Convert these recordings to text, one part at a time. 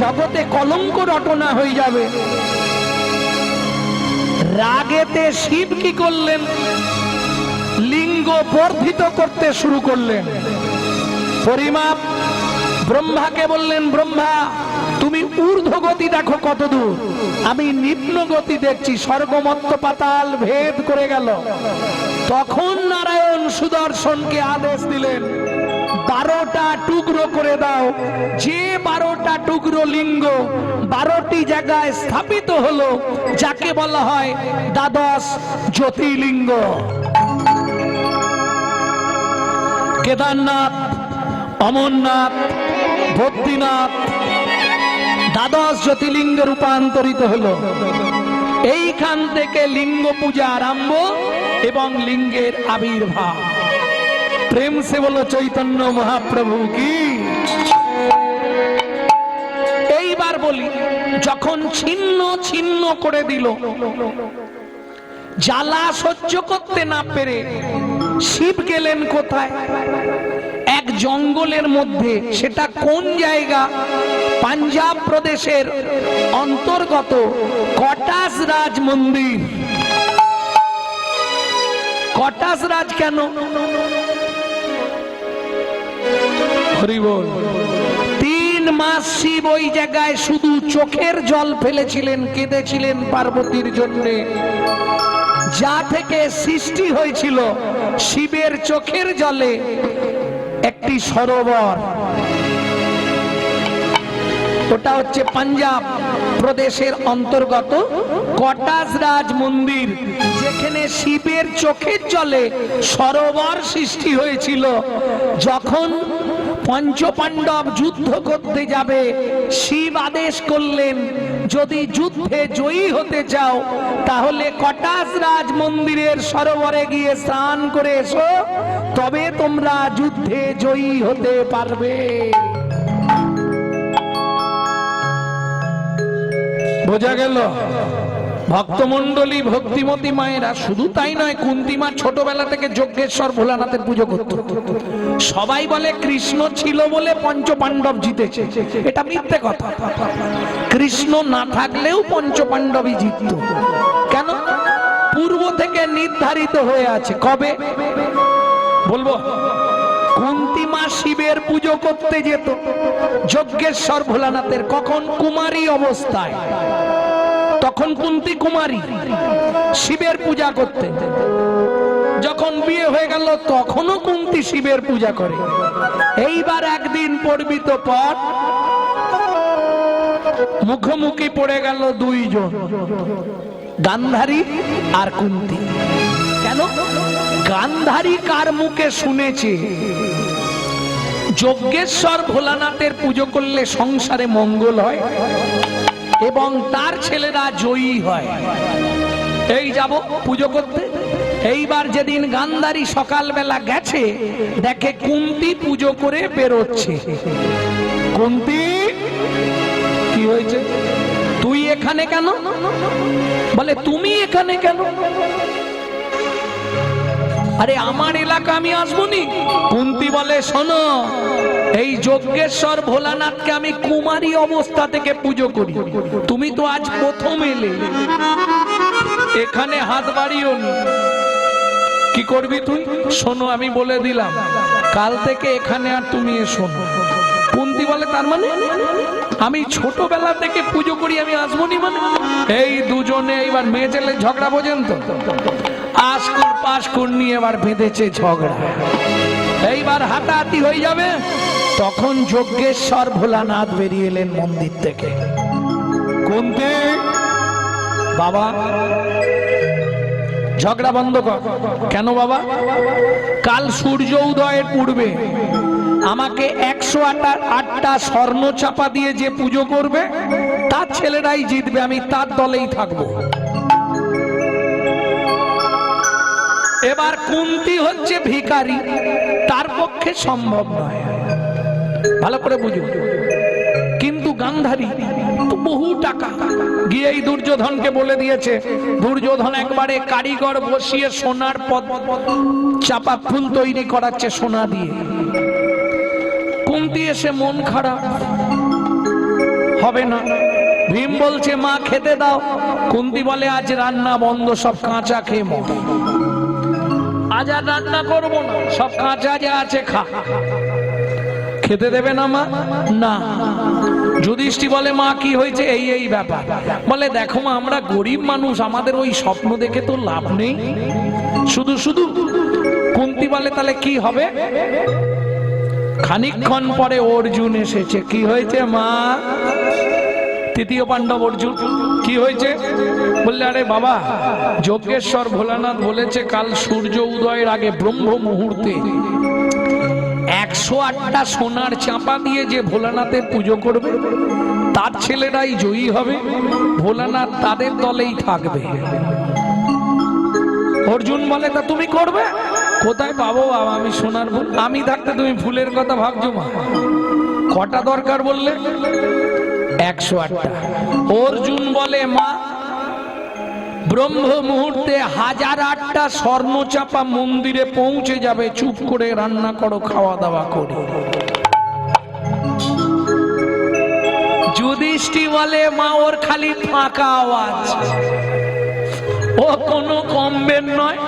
জগতে কলঙ্ক রটনা হয়ে যাবে। রাগেতে শিব কি করলেন? লিঙ্গ বর্ধিত করতে শুরু করলেন। পরিমাপ, ব্রহ্মাকে বললেন, ব্রহ্মা, তুমি ঊর্ধ্ব গতি দেখো কত দূর আমি নিম্ন গতি দেখছি, স্বর্গমত্ত পাতাল ভেদ করে গেল। তখন নারায়ণ সুদর্শনকে আদেশ দিলেন বারোটা টুকরো করে দাও। যে বারোটা টুকরো লিঙ্গ বারোটি জায়গায় স্থাপিত হলো, যাকে বলা হয় দ্বাদশ জ্যোতির্লিঙ্গ। কেদারনাথ, অমরনাথ, বদ্রীনাথ দ্বাদশ জ্যোতির্লিঙ্গে রূপান্তরিত হলো। এইখান থেকে লিঙ্গ পূজা আরম্ভ এবং লিঙ্গের আবির্ভাব। প্রেম সে বলো চৈতন্য মহাপ্রভু কি? এইবার বলি, যখন ছিন্ন ছিন্ন করে দিল, জ্বালা সহ্য করতে না পেরে শিব গেলেন কোথায়? এক জঙ্গলের মধ্যে, সেটা কোন জায়গা? পাঞ্জাব প্রদেশের অন্তর্গত কটাস রাজ মন্দির। কটাস রাজ কেন? তিন মাস শিব ওই জায়গায় শুধু চোখের জল ফেলেছিলেন, কেঁদেছিলেন পার্বতীর জন্যে। যা থেকে সৃষ্টি হয়েছিল শিবের চোখের জলে একটি সরোবর। ওটা হচ্ছে পাঞ্জাব প্রদেশের অন্তর্গত কটাস রাজ মন্দির, যেখানে শিবের চোখের জলে সরোবর সৃষ্টি হয়েছিল। যখন পঞ্চপাণ্ডব যুদ্ধ করতে যাবে। শিব আদেশ করলেন, যদি যুদ্ধে জয়ী হতে চাও, তাহলে কটাস রাজ মন্দিরের সরোবরে গিয়ে স্নান করে এসো, তবে তোমরা যুদ্ধে জয়ী হতে পারবে। বোঝা গেল? ভক্তমন্ডলী ভক্তিমতী মায়েরা, শুধু তাই নয় কুন্তিমা ছোটবেলা থেকে যজ্ঞেশ্বর ভোলানাথের পুজো করত। সবাই বলে কৃষ্ণ ছিল বলে পঞ্চ পাণ্ডব জিতেছে। এটা মিথ্যে কথা। কৃষ্ণ না থাকলেও পঞ্চ পাণ্ডবই জিতত। কেন? পূর্ব থেকে নির্ধারিত হয়ে আছে। কবে? বলব কুন্তিমা শিবের পুজো করতে যেত। যজ্ঞেশ্বর ভোলানাথের কখন কুমারী অবস্থায়? তখন কুন্তি কুমারী শিবের পূজা করতে। যখন বিয়ে হয়ে গেল, তখনও কুন্তি শিবের পূজা করে। এইবার একদিন পড়বিত পর মুখোমুখি পড়ে গেল দুইজন, গান্ধারী আর কুন্তি। কেন? গান্ধারী কার মুখে শুনেছে? যজ্ঞেশ্বর ভোলানাথের পুজো করলে সংসারে মঙ্গল হয়। এবং তার ছেলেরা জয়ী হয়। এই যাব পুজো করতে। এইবার যেদিন গান্ধারী সকালবেলা গেছে, দেখে কুন্তি পুজো করে বেরোচ্ছে। কুন্তি, কি হয়েছে? তুই এখানে কেন? বলে, তুমি এখানে কেন? আরে, আমার এলাকা আমি আসব নি। কুন্তি বলে, শোনো এই যজ্ঞেশ্বর ভোলানাথকে আমি কুমারী অবস্থা থেকে পুজো করি। তুমি তো আজ প্রথম এলে। এখানে হাত বাড়িও কি করবি তুই? শোনো, আমি বলে দিলাম। কাল থেকে এখানে আর তুমি এসো কুন্তি বলে তার মানে? আমি ছোটবেলা থেকে পুজো করি, আমি আসব নি মানে? এই দুজনে এইবার মেয়ে ছেলে ঝগড়া পর্যন্ত তো? আশকুর পাশকুর নিয়ে এবার বেঁধেছে ঝগড়া। এইবার হাতাহাতি হয়ে যাবে? তখন যজ্ঞেশ্বর ভোলানাথ বেরিয়ে এলেন মন্দির থেকে। কুন্তি? বাবা ঝগড়া বন্ধ কর। কেন বাবা? কাল সূর্য উদয়ের পূর্বে আমাকে একশো আটটা আটটা স্বর্ণ চাপা দিয়ে যে পুজো করবে তার ছেলেরাই জিতবে আমি তার দলেই থাকব। এবার কুন্তি হচ্ছে ভিখারি তার পক্ষে সম্ভব নয়। ভালো করে বুঝুন কিন্তু গান্ধারী বহু টাকা। গিয়ে এই দুর্যোধনকে বলে দিয়েছে, দুর্যোধন একবারে কারিগর বসিয়ে সোনার পদ, চাপা ফুল তৈরি করাচ্ছে সোনা দিয়ে। কুন্তি এসে মন খারাপ। হবে না। ভীম বলছে, মা, খেতে দাও। কুন্তি বলে, আজ রান্না বন্ধ, সব কাঁচা খেয়ে মর। আজ আর রান্না করব না, সব কাঁচা যা আছে খা। খেতে দেবে না মা? না। যুধিষ্ঠি বলে, মা, কি হয়েছে? এই এই ব্যাপার। বলে, দেখো মা, আমরা গরিব মানুষ, আমাদের ওই স্বপ্ন দেখে তো লাভ নেই। শুধু শুধু কুন্তি বলে, তাহলে কি হবে? খানিকক্ষণ পরে অর্জুন এসেছে। কি হয়েছে, মা? তৃতীয় পাণ্ডব অর্জুন, কি হয়েছে? বললে, আরে বাবা, যজ্ঞেশ্বর ভোলানাথ বলেছে, কাল সূর্য উদয়ের আগে ব্রহ্ম মুহূর্তে একশো আটটা সোনার চাপা দিয়ে যে ভোলানাথের পুজো করবে, তার ছেলেরাই জয়ী হবে, ভোলানাথ তাদের দলেই থাকবে। অর্জুন বলে, তা তুমি করবে? কোথায় পাবো বাবা আমি সোনার ফুল আমি থাকতে তুমি ফুলের কথা ভাবছ মা? কটা দরকার বললে? একশো আটটা। অর্জুন বলে, মা ব্রহ্ম মুহূর্তে হাজার আটটা স্বর্ণচাপা মন্দিরে পৌঁছে যাবে। চুপ করে রান্না করো খাওয়া দাওয়া করে। যুধিষ্ঠি বলে মা ওর খালি ফাঁকা আওয়াজ। ও কোনো কমবেন নয়,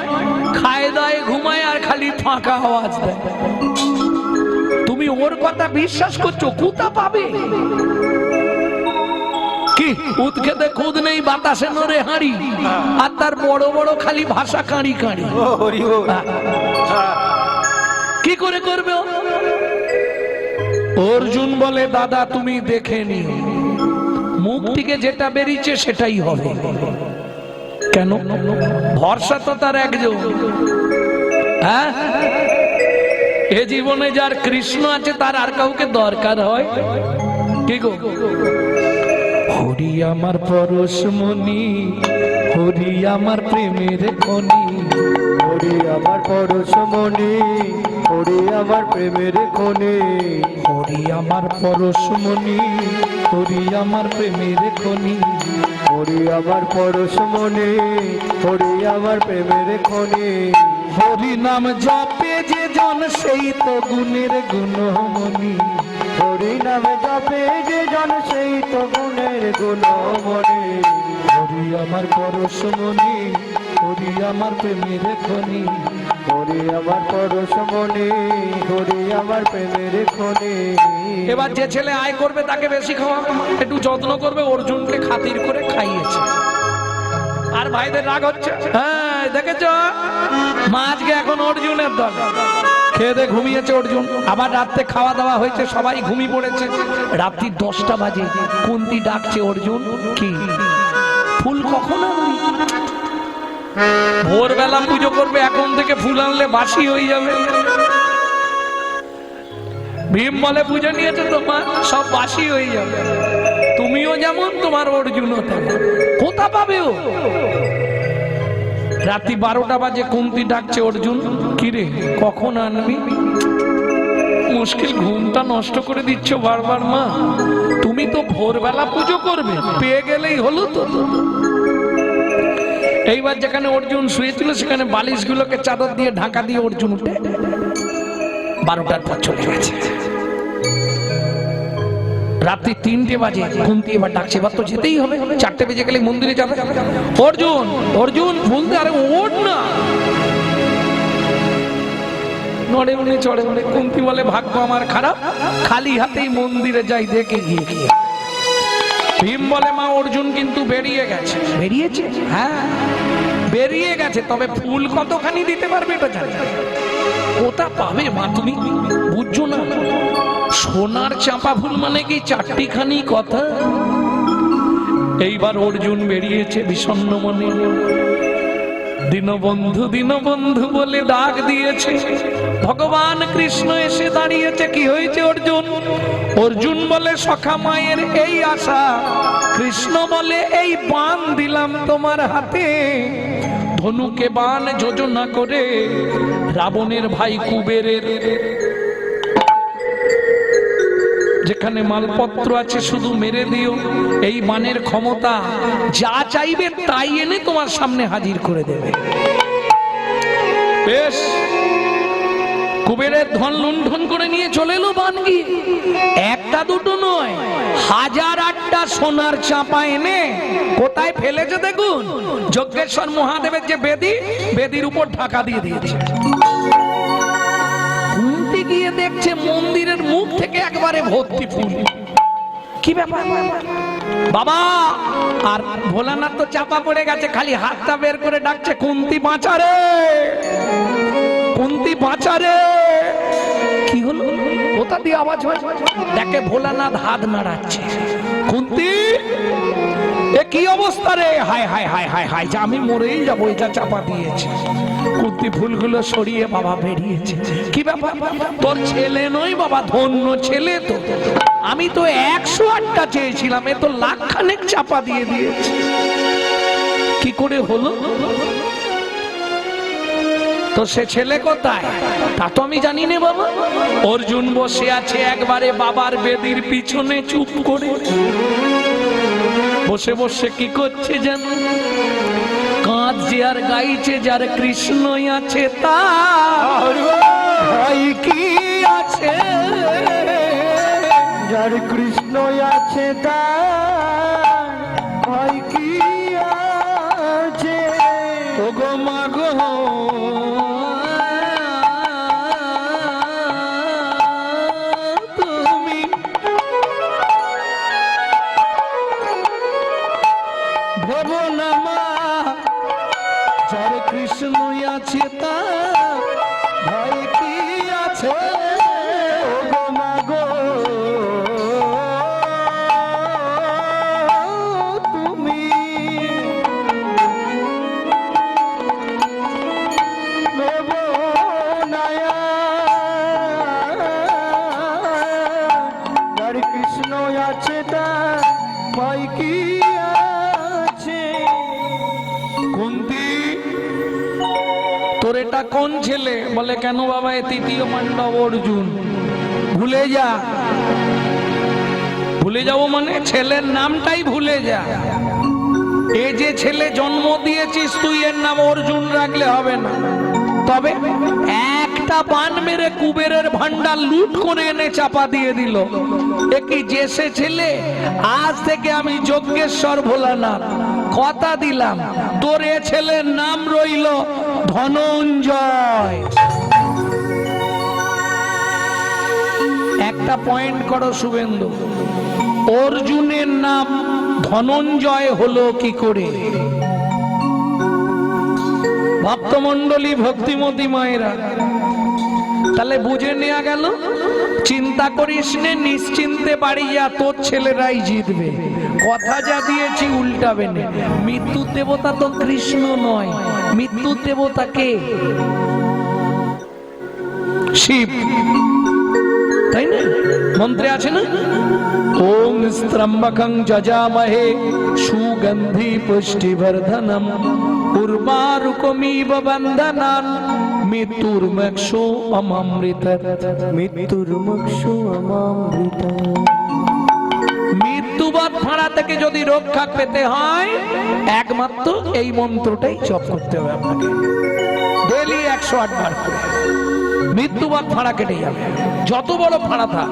খায় দায় ঘুমায় আর খালি ফাঁকা আওয়াজ দেয়। তুমি ওর কথা বিশ্বাস করছ কোথা পাবে? কি? উৎখেতে খুদ নেই বাতাসে নড়ে হাঁড়ি। আর তার বড় বড় খালি ভাষা কাঁড়ি কাঁড়ি। হরি ও কি করে করবে অর্জুন বলে দাদা তুমি দেখে নি মুখ থেকে যেটা বেরিয়েছে সেটাই হবে। কেন? ভরসা তো তার একজন হ্যাঁ? এ জীবনে যার কৃষ্ণ আছে তার আর কাউকে দরকার হয়? কি গো? হরি আমার পরশমণি হরি আমার প্রেমের খনি। হরি আমার পরশমণি হরি আমার প্রেমের কোণে হরি আমার পরশমণি হরি আমার প্রেমের খনি। হরি আমার পরশমণি হরি আমার প্রেমের কোণে হরি নাম জপে যে জন সেই তো গুণের গুণমণি। হরি নামে জপে যে জন সেই তো গুণের গুণ মনে হরি আমার পরশমণি হরি আমার প্রেমের খনি। হরি আমার পরশমণি হরি আমার প্রেমের কোণে এবার যে ছেলে আয় করবে তাকে বেশি খাওয়া একটু যত্ন করবে অর্জুনকে খাতির করে খাইয়েছে। আর ভাইদের রাগ হচ্ছে? হ্যাঁ। দেখেছ? মা আজকে এখন অর্জুনের দল। খেয়ে দিয়ে ঘুমিয়েছে অর্জুন। আবার রাত্রে খাওয়া দাওয়া হয়েছে, সবাই ঘুমিয়ে পড়েছে। রাত্রি দশটা বাজে। কুন্তি ডাকছে, অর্জুন, কি? ফুল কখন ভোরবেলা পুজো করবে, এখন থেকে ফুল আনলে বাসি হয়ে যাবে। ভীম বলে, পুজো নিয়েছে তোমার, সব বাসি হয়ে যাবে। তুমিও যেমন, তোমার অর্জুনও তেমন। কোথা পাবে ও? রাত্রি বারোটা বাজে কুন্তি ডাকছে, অর্জুন, কিরে, কখন আনবি? মুশকিল, ঘুমটা নষ্ট করে দিচ্ছ বারবার, মা। তুমি তো ভোরবেলা পুজো করবে, পেয়ে গেলেই হলো তো। এইবার যেখানে অর্জুন শুয়েছিল, সেখানে বালিশগুলোকে চাদর দিয়ে ঢাকা দিয়ে অর্জুন উঠে বারোটার পর চলে গেছে। রাত্রি তিনটে বাজে কুন্তি এবার ডাকছে এবার তো যেতেই হবে। চারটে বেজে গেলে মন্দিরে যাবে। অর্জুন অর্জুন বলতে আরে ওঠ না। নড়ে উনি চড়ে উনি কুন্তি বলে ভাগ্য আমার খারাপ। খালি হাতেই মন্দিরে যাই দেখে গিয়ে গিয়ে ভীম বলে মা অর্জুন কিন্তু বেরিয়ে গেছে। বেরিয়েছে? হ্যাঁ। বেরিয়ে গেছে তবে ফুল কতখানি দিতে পারবে এটা জানি। কোথা পাবে মা তুমি? বুঝছ না? সোনার চাপা ফুল মানে কি চারটিখানি কথা? এইবার অর্জুন বেরিয়েছে বিষণ্ণ মনে। দীনবন্ধু দীনবন্ধু বলে ডাক দিয়েছে। ভগবান কৃষ্ণ এসে দাঁড়িয়েছে। কি হয়েছে অর্জুন? অর্জুন বলে, সখা মায়ের এই আশা। কৃষ্ণ বলে, এই বান দিলাম তোমার হাতে। ধনুকে বান যোজনা করে রাবণের ভাই কুবেরের। যেখানে মালপত্র আছে, শুধু মেরে দিও। এই মানের ক্ষমতা যা চাইবে তাই এনে তোমার সামনে হাজির করে দেবে। বেশ। কুবেরের ধন লুণ্ঠন করে নিয়ে চলে এলো বানগি। একটা দুটো নয়, হাজার আটটা সোনার চাপা এনে কোথায় ফেলেছে দেখুন? যজ্ঞেশ্বর মহাদেবের যে বেদি, বেদির উপর ঢাকা দিয়ে দিয়েছে। দেখছে মন্দিরের মুখ থেকে একবারে ভর্তি ফুল। কি ব্যাপার? বাবা, আর ভোলানাথ তো চাপা পড়ে গেছে, খালি হাতটা বের করে ডাকছে, কুন্তি বাঁচারে কুন্তি বাঁচারে কি হলো? কোথা দিয়ে আওয়াজ হয় দেখে ভোলানাথ হাত নাড়াচ্ছে। কুন্তি কি অবস্থা রে? হায় হায় হায় হায় হায়, যে আমি মরেই যাব, এটা চাপা দিয়েছে। কুন্তি ফুলগুলো সরিয়ে বাবা বেরিয়েছে। কি ব্যাপার? তোর ছেলে নয় বাবা, ধন্য ছেলে তো। আমি তো একশো আটটা চেয়েছিলাম, এ তো লাখ খানেক চাপা দিয়ে দিয়েছি। কি করে হলো? তো সে ছেলে কোথায়? তা তো আমি জানি না বাবা। অর্জুন বসে আছে একবারে বাবার বেদির পিছনে চুপ করে। বসে বসে কি করছে যেন? কাঁদছে আর গাইছে যার কৃষ্ণই আছে তার ভাই কি আছে? যার কৃষ্ণই আছে তার এটা কোন ছেলে? বলে, কেন বাবা তৃতীয় পাণ্ডব অর্জুন? ভুলে যা। ভুলে যাব মানে ছেলের নামটাই ভুলে যা। এ যে ছেলে জন্ম দিয়েছিস, তুই এর নাম অর্জুন রাখলে হবে না। তবে একটা বান মেরে কুবেরের ভান্ডার লুট করে এনে চাপা দিয়ে দিল। এ কি যে সে ছেলে? আজ থেকে আমি যজ্ঞেশ্বর ভোলানাথ। কথা দিলাম, তোর এ ছেলের নাম রইল ধনঞ্জয়। একটা পয়েন্ট করো শুভেন্দু। অর্জুনের নাম ধনঞ্জয় হলো কি করে? ভক্তমন্ডলী ভক্তিমতী মায়েরা, তাহলে বুঝে নেওয়া গেল? চিন্তা করিস নে, নিশ্চিন্তে বাড়ি যা তোর ছেলেরাই জিতবে। কথা যা দিয়েছি উল্টাবে না। মৃত্যুর দেবতা তো কৃষ্ণ নয়। মৃত্যুর দেবতা কে? শিব। তাই না? মন্ত্রে আছে না? ওম স্ত্রম্বকং যজামহে সুগন্ধি পুষ্টিবর্ধনম। উর্বারুকমিব বন্ধনান মৃত্যুর্মক্ষো অমৃত মৃত্যুর মুক্ষু অমৃত মৃত্যুবাদ ফাঁড়া থেকে যদি রক্ষা পেতে হয় একমাত্র এই মন্ত্রটাই জপ করতে হবে আপনাকে। ডেলি একশো আট বার করে। মৃত্যুবাদ ফাঁড়া কেটে যাবে। যত বড় ফাঁড়া থাক।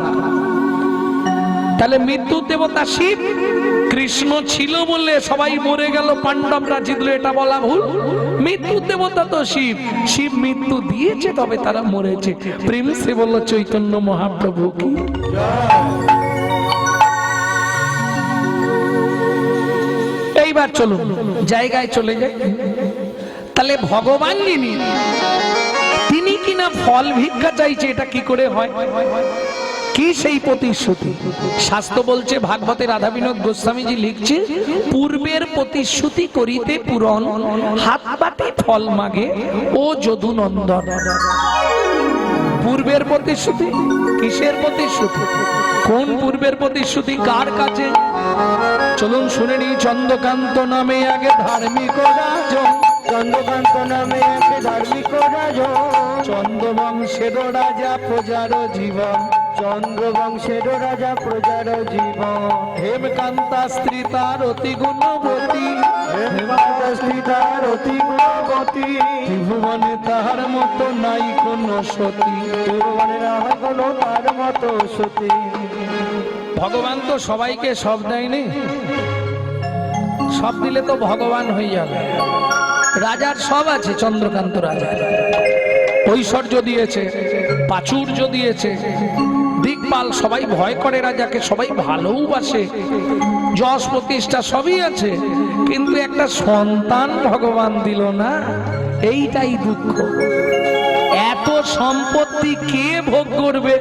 তাহলে মৃত্যুর দেবতা শিব কৃষ্ণ ছিল বলে সবাই মরে গেল। পাণ্ডবরা জিতলো এটা বলা ভুল। মৃত্যু দেবতা তো শিব। শিব মৃত্যু দিয়েছে, তবে তারা মরেছে। প্রেম সে বলল, চৈতন্য মহাপ্রভু কি? এইবার চলুন, জায়গায় চলে যাই। তাহলে ভগবান তিনি কিনা ফল ভিক্ষা চাইছে, এটা কি করে হয়? কি সেই প্রতিশ্রুতি? শাস্ত্র বলছে ভাগবতের রাধা বিনোদ গোস্বামীজি লিখছে পূর্বের প্রতিশ্রুতি করিতে পূরণ হাত পাতে ফল মাগে ও যদু নন্দন। পূর্বের প্রতিশ্রুতি? কিসের প্রতিশ্রুতি? কোন পূর্বের প্রতিশ্রুতি? কার কাছে? চলুন শুনে নি চন্দ্রকান্ত নামে আগে ধার্মিক রাজন। চন্দ্রকান্ত নামে এক ধার্মিক রাজন। চন্দ্রবংশের রাজা প্রজার জীবন। চন্দ্রবংশের রাজা প্রজার জীবন। হেমকান্তা স্ত্রী তার অতি গুণবতী। হেমাদস্তিতার অতি গুণবতী। ত্রিভুবনে তাহার মতো নাই কোন সতী। কোনো তার মতো সতী। ভগবান তো সবাইকে সব দেয়নি সব দিলে তো ভগবান হয়ে যাবে। রাজার সব আছে চন্দ্রকান্ত রাজা ঐশ্বর্য দিয়েছে প্রাচুর্য দিয়েছে। দিকপাল সবাই ভয় করে রাজাকে, সবাই ভালোবাসে যশ প্রতিষ্ঠা সবই আছে, কিন্তু একটা সন্তান ভগবান দিল না, এইটাই দুঃখ। এত সম্পত্তি কে ভোগ করবে?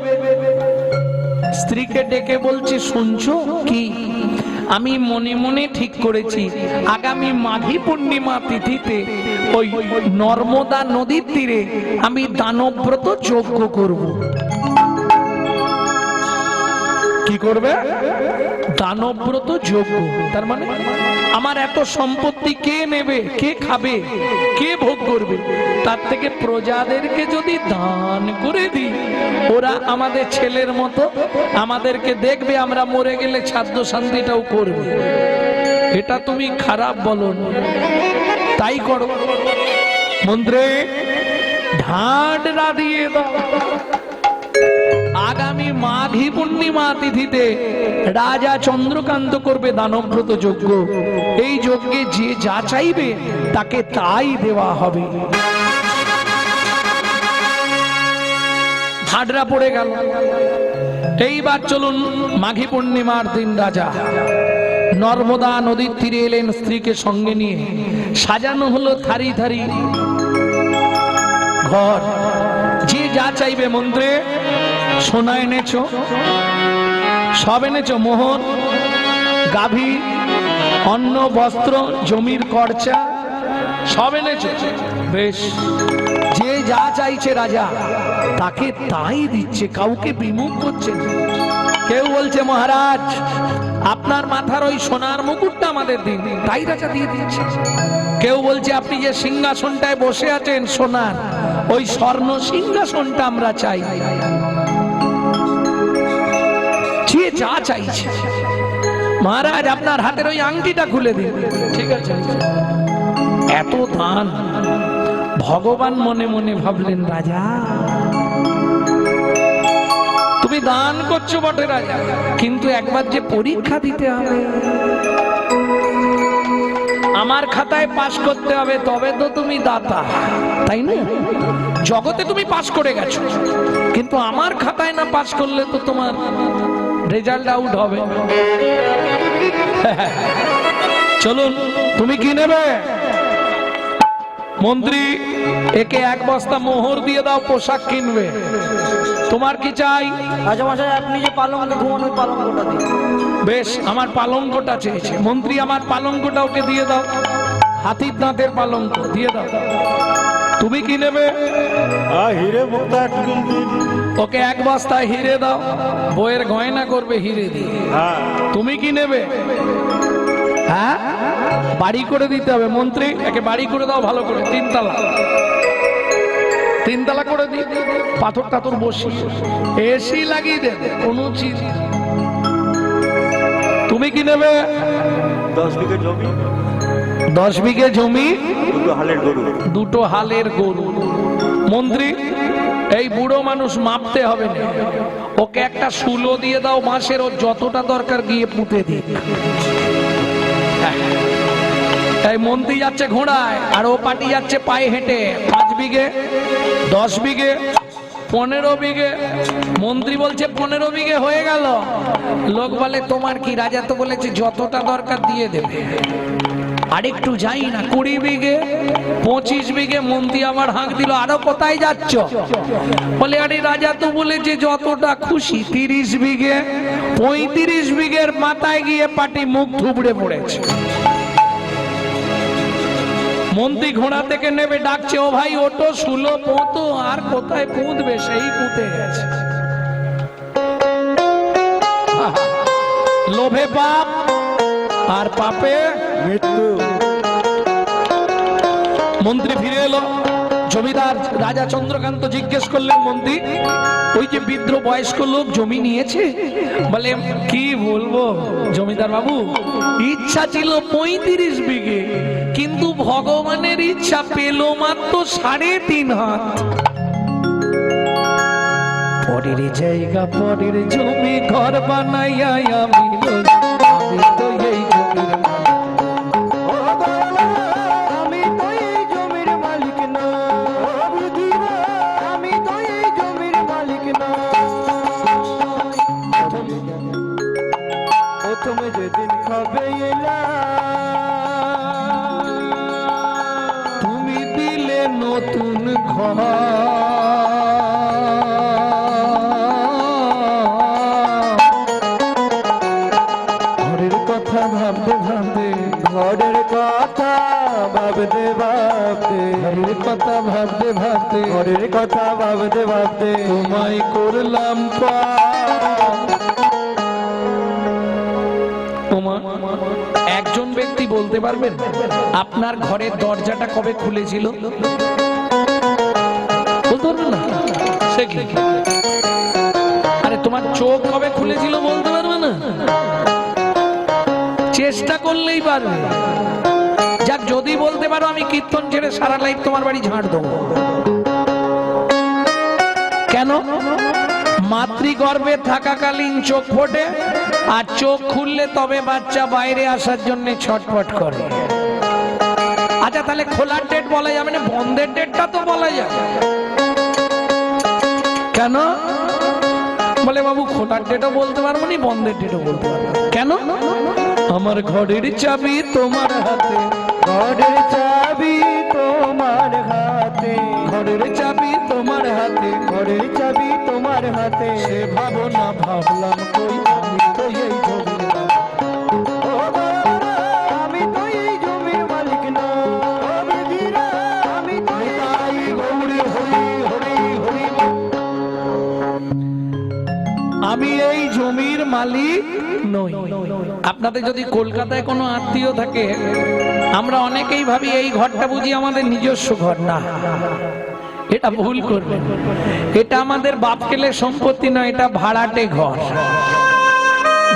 স্ত্রীকে ডেকে বলছে, শুনছো কি? আমি মনে মনে ঠিক করেছি, আগামী মাঘী পূর্ণিমা তিথিতে ওই নর্মদা নদীর তীরে আমি দানব্রত যজ্ঞ করব। করবে? দানব্রত যজ্ঞ তার মানে আমার এত সম্পত্তি কে নেবে কে খাবে কে ভোগ করবে? তার থেকে প্রজাদেরকে যদি দান করে দিই ওরা আমাদের ছেলের মতো আমাদেরকে দেখবে আমরা মরে গেলে খাদ্য শান্তিটাও করবে। এটা তুমি খারাপ বলো তাই করো। মন্ত্রে ঢাডরা দিয়ে দাও। আগামী মাঘী পূর্ণিমা তিথিতে রাজা চন্দ্রকান্ত করবে দানব্রত যজ্ঞ। এই যজ্ঞে যে যা চাইবে তাকে তাই দেওয়া হবে। হাডরা পড়ে গেল। এইবার চলুন মাঘী পূর্ণিমার দিন রাজা। নর্মদা নদীর তীরে এলেন স্ত্রীকে সঙ্গে নিয়ে। সাজানো হলো থারি থারি। ঘর। যে যা চাইবে মন্ত্রে সোনা এনেছো? সব এনেছো? মোহর, গাভী, অন্ন, বস্ত্র, জমির খরচা, সব এনেছো? বেশ। যে যা চাইছে রাজা, তাকে তাই দিচ্ছে, কাউকে বিমুখ করছে কেউ বলছে, মহারাজ, আপনার মাথার ওই সোনার মুকুটটা আমাদের দিন। তাই রাজা দিয়ে দিচ্ছে। কেউ বলছে, আপনি যে সিংহাসনটায় বসে আছেন, সোনার, ওই স্বর্ণ সিংহাসনটা আমরা চাই। যা চাইছে। মহারাজ, আপনার হাতের ওই আংটিটা খুলে দিন। ঠিক আছে এত দান। ভগবান মনে মনে ভাবলেন, রাজা, তুমি দান করছ বটে, রাজা। কিন্তু একবার যে পরীক্ষা দিতে হবে, আমার খাতায় পাশ করতে হবে, তবে তো তুমি দাতা। তাই না? জগতে তুমি পাশ করে গেছো। না পাশ করলে তো তোমার রেজাল্ট আউট হবে। চলুন তুমি কি নেবে? মন্ত্রী একে এক বস্তা মোহর দিয়ে দাও পোশাক কিনবে। তোমার কি চাই? আপনি যে পালঙ্কে ঘুমান ওই পালঙ্কটা দিন। বেশ আমার পালঙ্কটা চেয়েছে। মন্ত্রী আমার পালঙ্কটা ওকে দিয়ে দাও। হাতির দাঁতের পালঙ্ক দিয়ে দাও। তুমি কি নেবে? হিরে ওকে এক বস্তা হিরে দাও বইয়ের গয়না করবে হিরে দিয়ে। হ্যাঁ। তুমি কি নেবে? হ্যাঁ? বাড়ি করে দিতে হবে মন্ত্রী একে বাড়ি করে দাও ভালো করে। তিনতলা। তিনতলা করে দি পাথর টাথর বসি এসি লাগিয়ে দেন কোনো চিজ তুমি কি নেবে? দশ বিঘে জমি। দশ বিঘে জমি? দুটো হালের গরু। মন্ত্রী এই বুড়ো মানুষ মাপতে হবে না। ওকে একটা সুলো দিয়ে দাও মাসের ও যতটা দরকার গিয়ে পুঁতে দিক। এই মন্ত্রী যাচ্ছে ঘোড়ায় আর ও পাটি যাচ্ছে পায়ে হেঁটে। পাঁচ বিঘে? দশ বিঘে? পনেরো বিঘে? মন্ত্রী বলছে পনেরো বিঘে হয়ে গেল। লোক বলে তোমার কি রাজা তো বলেছে যতটা দরকার দিয়ে দেবে। আরেকটু যাই না, কুড়ি বিঘে, পঁচিশ বিঘে মন্ত্রী আবার হাঁক দিল, আরও কোথায় যাচ্ছ? বলে, আরে রাজা তো বলেছে, যতটা খুশি তিরিশ বিঘে, পঁয়ত্রিশ বিঘের মাথায় গিয়ে পাটি মুখ থুবড়ে পড়েছে। মন্ত্রী ঘোড়া থেকে নেবে, ডাকছে, ও ভাই, ওটো, শুলো, পোতো, আর কোথায় পুঁতবে, সেই পুঁতে গেছে। লোভে পাপ, আর পাপে মৃত্যু। মন্ত্রী ফিরে এলো। জমিদার রাজা চন্দ্রকান্ত জিজ্ঞেস করলেন, মন্ত্রী, ওই যে বৃদ্ধ বয়স্ক লোক জমি নিয়েছে? বলে, কি বলব জমিদার বাবু, ইচ্ছা ছিল পঁয়ত্রিশ বিঘে, কিন্তু ভগবানের ইচ্ছা পেল মাত্র সাড়ে তিন হাত। পরের জায়গা, পরের জমি ঘর বানাইয়া ভাবতে। ঘরের কথা ভাবতে ভাবতে তোমায় করলাম তোমার একজন ব্যক্তি বলতে পারবেন আপনার ঘরের দরজাটা কবে খুলেছিল? বলতে পারবেন না? সে কি? আরে তোমার চোখ কবে খুলেছিল বলতে পারবে না? চেষ্টা করলেই পারবে। যাক যদি বলতে পারো আমি কীর্তন ছেড়ে সারা লাইফ তোমার বাড়ি ঝাঁট দেবো। কেন? মাতৃগর্ভে থাকাকালীন চোখ ফোটে আর চোখ খুললে তবে বাচ্চা বাইরে আসার জন্য ছটফট করে। আচ্ছা তাহলে খোলার ডেট বলা যাবে না, বন্ধের ডেটটা তো বলা যাবে। কেন? বলে বাবু, খোলার ডেটও বলতে পারব নি, বন্ধের ডেটও বলতে পারব কেন? আমার ঘরের চাবি তোমার হাতে, ঘরের চাবি তোমার হাতে, ঘরের চাবি ঘরের চাবি তোমার হাতে। সে ভাবনা ভাবলাম কই আমি তো এই তাই আমি এই জমির মালিক নই। আপনাদের যদি কলকাতায় কোনো আত্মীয় থাকে, আমরা অনেকেই ভাবি এই ঘরটা বুঝি আমাদের নিজস্ব ঘর না। এটা ভুল করবেন এটা আমাদের বাপ কেলে সম্পত্তি নয়, এটা ভাড়াটে ঘর।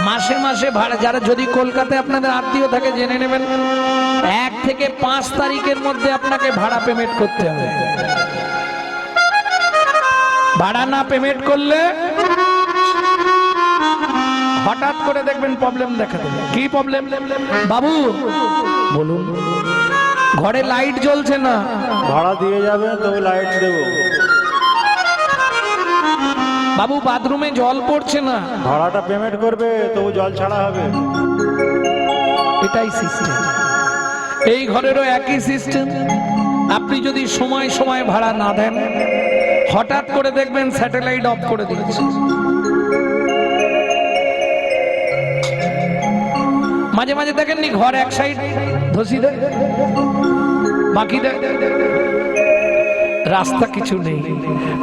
মাসে মাসে ভাড়া। যারা যদি কলকাতায় আপনাদের আত্মীয় থাকে, জেনে নেবেন, এক থেকে পাঁচ তারিখের মধ্যে আপনাকে ভাড়া পেমেন্ট করতে হবে। ভাড়া না পেমেন্ট করলে হঠাৎ করে দেখবেন প্রবলেম দেখা দেবে কি প্রবলেম বাবু, বলুন। ঘরে লাইট জ্বলছে না। ভাড়া দিয়ে যাবে তবে লাইট দেবো। বাবু বাথরুমে জল পড়ছে না। ভাড়াটা পেমেন্ট করবে তবু জল ছাড়া হবে। এটাই সিস্টেম এই ঘরেরও একই সিস্টেম আপনি যদি সময় সময় ভাড়া না দেন হঠাৎ করে দেখবেন স্যাটেলাইট অফ করে দিয়েছে। মাঝে মাঝে দেখেননি ঘর এক সাইড ধসি দেয়? বাকি রাস্তা কিছু নেই।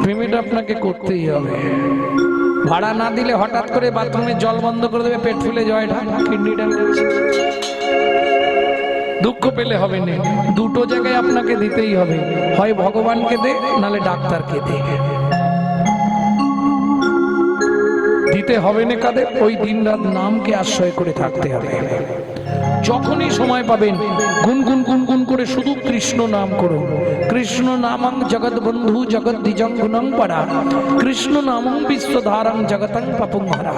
পেমেন্ট আপনাকে করতেই হবে। ভাড়া না দিলে হঠাৎ করে বাথরুমে জল বন্ধ করে দেবে, পেট ফুলে জয় ঢাক কিডনি দুঃখ পেলে হবে না। দুটো জায়গায় আপনাকে দিতেই হবে। হয় ভগবানকে দে, নালে ডাক্তারকে দে। দিতে হবে না কাদের? ওই দিন রাত নামকে আশ্রয় করে থাকতে হবে। যখনই সময় পাবেন গুনগুন গুনগুন করে শুধু কৃষ্ণ নাম করুন। কৃষ্ণ নামং জগৎ বন্ধু জগৎ দ্বিজং গুণং পরা। কৃষ্ণ নামং বিশ্বধারং জগতং পাপুং হরা।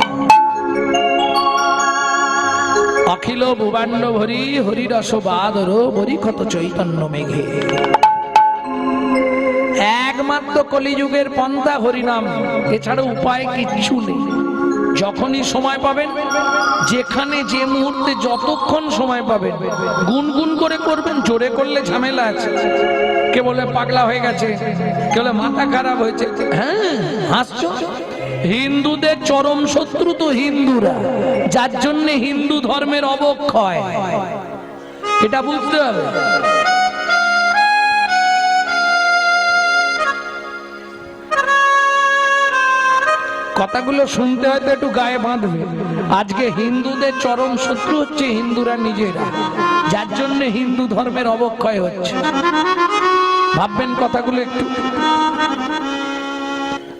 অখিল ভুবাণ্ড ভরি হরিরস বাদর বরি ক্ষত চৈতন্য মেঘে। একমাত্র কলিযুগের পন্থা হরিনাম, এছাড়া উপায় কিচ্ছু নেই। যখনই সময় পাবেন যেখানে যে মুহূর্তে যতক্ষণ সময় পাবেন, গুনগুন করে করবেন, জোরে করলে ঝামেলা আছে। কে বলে, পাগলা হয়ে গেছে? কে বলে, মাথা খারাপ হয়েছে? হ্যাঁ হাসছো? হিন্দুদের চরম শত্রু তো হিন্দুরা, যার জন্য হিন্দু ধর্মের অবক্ষয়। এটা বুঝতে হবে। কথাগুলো শুনতে হয়তো একটু গায়ে বাঁধবে। আজকে হিন্দুদের চরম শত্রু হচ্ছে হিন্দুরা নিজেরা। যার জন্য হিন্দু ধর্মের অবক্ষয় হচ্ছে। ভাববেন কথাগুলো একটু।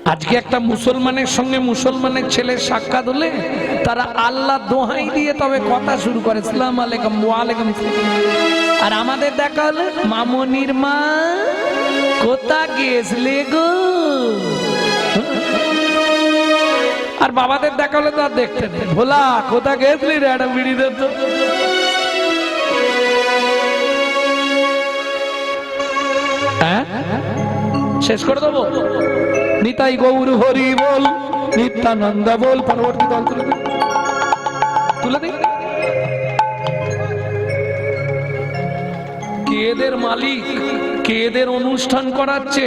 আজকে একটা মুসলমানের সঙ্গে মুসলমানের ছেলের সাক্ষাৎ হলে তারা আল্লাহ দোহাই দিয়ে তবে কথা শুরু করে ইসলাম আলাইকুম, ওয়ালাইকুম। আর আমাদের দেখা হলে, মামনির মা কোথা গেছলে গো? আর বাবাদের দেখা হলে তো আর দেখতে নেই। ভোলা, কোথা গেছলি রে একটা বিড়ি তো হ্যাঁ? শেষ করে দেবো? নিতাই গৌর হরি বল, নিত্যানন্দ বল, পরবর্তী দল তুলে তুলে দিন। কেদের মালিক, কেদের অনুষ্ঠান করাচ্ছে?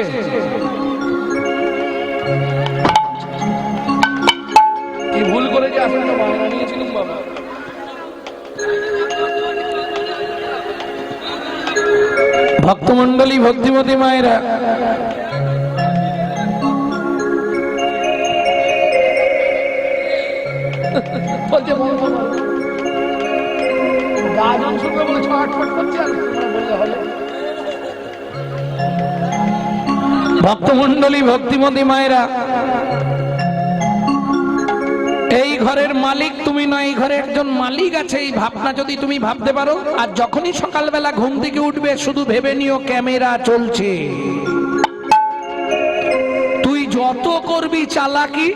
বাংলা নিয়েছিলেন বাবা ভক্তমন্ডলী ভক্তিমতী মায়েরা বলছে বল, বল, বল। গাজন শুনবে বলে ছটফট করছে আর বললে হলো। ভক্তমন্ডলী ভক্তিমতী মায়েরা এই ঘরের মালিক তুমি নয়, এই ঘরে একজন মালিক আছে, এই ভাবনা যদি তুমি ভাবতে পারো, আর যখনই সকালবেলা ঘুম থেকে উঠবে, শুধু ভেবে নিও ক্যামেরা চলছে। তুই যত করবি চালাকি,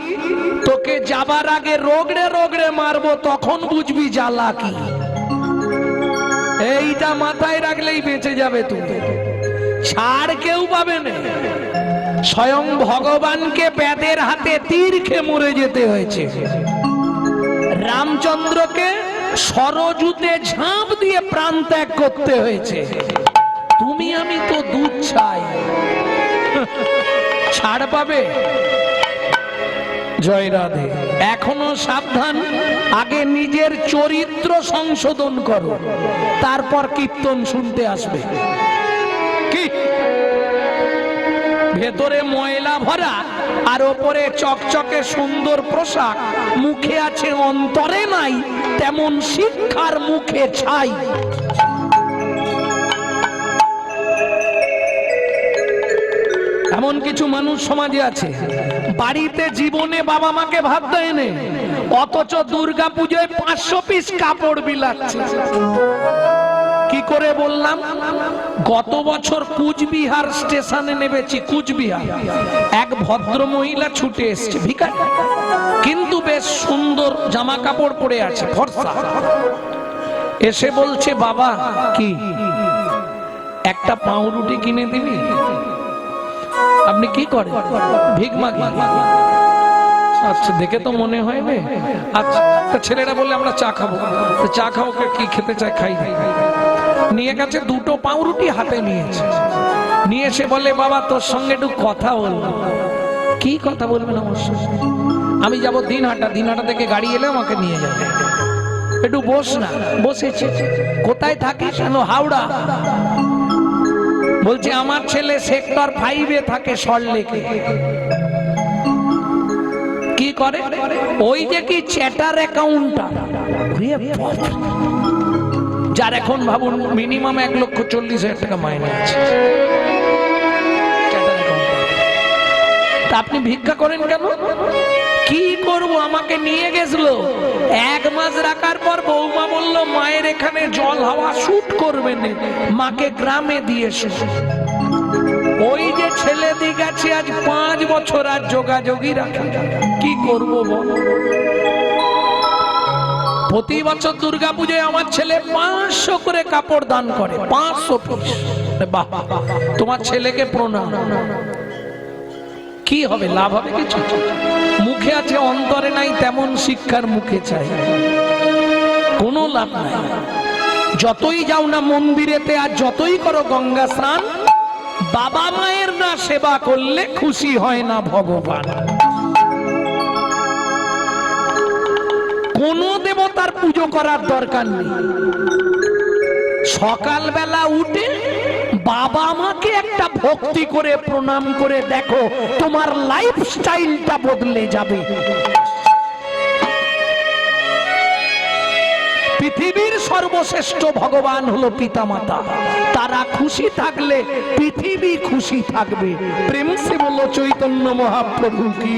তোকে যাবার আগে রোগড়ে রোগড়ে মারবো, তখন বুঝবি জ্বালাকি। এইটা মাথায় রাখলেই বেঁচে যাবে তুমি ছাড় কেউ পাবে না। স্বয়ং ভগবানকে প্যাদের হাতে তীর মরে যেতে হয়েছে। রামচন্দ্রকে সরজুতে ঝাঁপ দিয়ে প্রাণ ত্যাগ করতে হয়েছে। তুমি আমি তো দুধ চাই। ছাড় পাবে? জয় রাধে। এখনও সাবধান, আগে নিজের চরিত্র সংশোধন করো। তারপর কীর্তন শুনতে আসবে। ভেতরে ময়লা ভরা, আর ওপরে চকচকে সুন্দর পোশাক। মুখে আছে অন্তরে নাই, তেমন শিক্ষার মুখে ছাই। এমন কিছু মানুষ সমাজে আছে। বাড়িতে জীবনে বাবা মাকে ভাত দেয় অথচ দুর্গা পুজোয় পাঁচশো পিস কাপড় বিলাচ্ছে। কি করে বললাম? গত বছর কুচবিহার স্টেশনে নেমেছি, কুচবিহার। এক ভদ্র মহিলা ছুটে এসছে ভিকারি কিন্তু বেশ সুন্দর জামা কাপড় পরে আছে, ফর্সা। এসে বলছে, বাবা, কি? একটা পাউরুটি কিনে দিবি? আপনি কি করেন? ভিক আচ্ছা দেখে তো মনে হয় না। আচ্ছা ছেলেরা বলে আমরা চা খাব। চা খাব কে খেতে চায়, খাই নিয়ে গেছে দুটো পাউরুটি হাতে নিয়েছে। নিয়ে এসে বলে বাবা, তোর সঙ্গে একটু কথা বলব। কি কথা বলবেন অবশ্য আমি যাব দিনহাটা দিনহাটা থেকে গাড়ি এলে আমাকে নিয়ে যাবে। একটু বস না বসেছে কোথায় থাকিস কেন, হাওড়া? বলছে, আমার ছেলে সেক্টর ফাইভে থাকে সল্টলেকে কি করে? ওই যে কি চ্যাটার অ্যাকাউন্টটা যার এখন ভাবুন মিনিমাম এক লক্ষ চল্লিশ হাজার টাকা মাইনে আছে। তা আপনি ভিক্ষা করেন কেন? কি করব? আমাকে নিয়ে গেছিল। এক মাস রাখার পর বৌমা বলল, মায়ের এখানে জল হাওয়া শুট করবে না। মাকে গ্রামে দিয়ে এসো। ওই যে ছেলে দিক আছে আজ পাঁচ বছর আর যোগাযোগই রাখে কি করব বল? প্রতি বছর দুর্গা পুজোয় আমার ছেলে পাঁচশো করে কাপড় দান করে, পাঁচশো তোমার ছেলেকে প্রণাম। কি হবে, লাভ হবে কিছু? মুখে আছে, অন্তরে নাই, তেমন শিক্ষার মুখে চাই। কোনো লাভ নাই। যতই যাও না মন্দিরেতে আর যতই করো গঙ্গা স্নান, বাবা মায়ের না সেবা করলে খুশি হয় না ভগবান। কোন দেবতার পুজো করার দরকার নেই। সকালবেলা উঠে বাবা মাকে একটা ভক্তি করে প্রণাম করে দেখো, তোমার লাইফ স্টাইলটা বদলে যাবে। পৃথিবীর সর্বশ্রেষ্ঠ ভগবান হলো পিতামাতা। তারা খুশি থাকলে পৃথিবী খুশি থাকবে। প্রেম সে বলল, চৈতন্য মহাপ্রভু কি?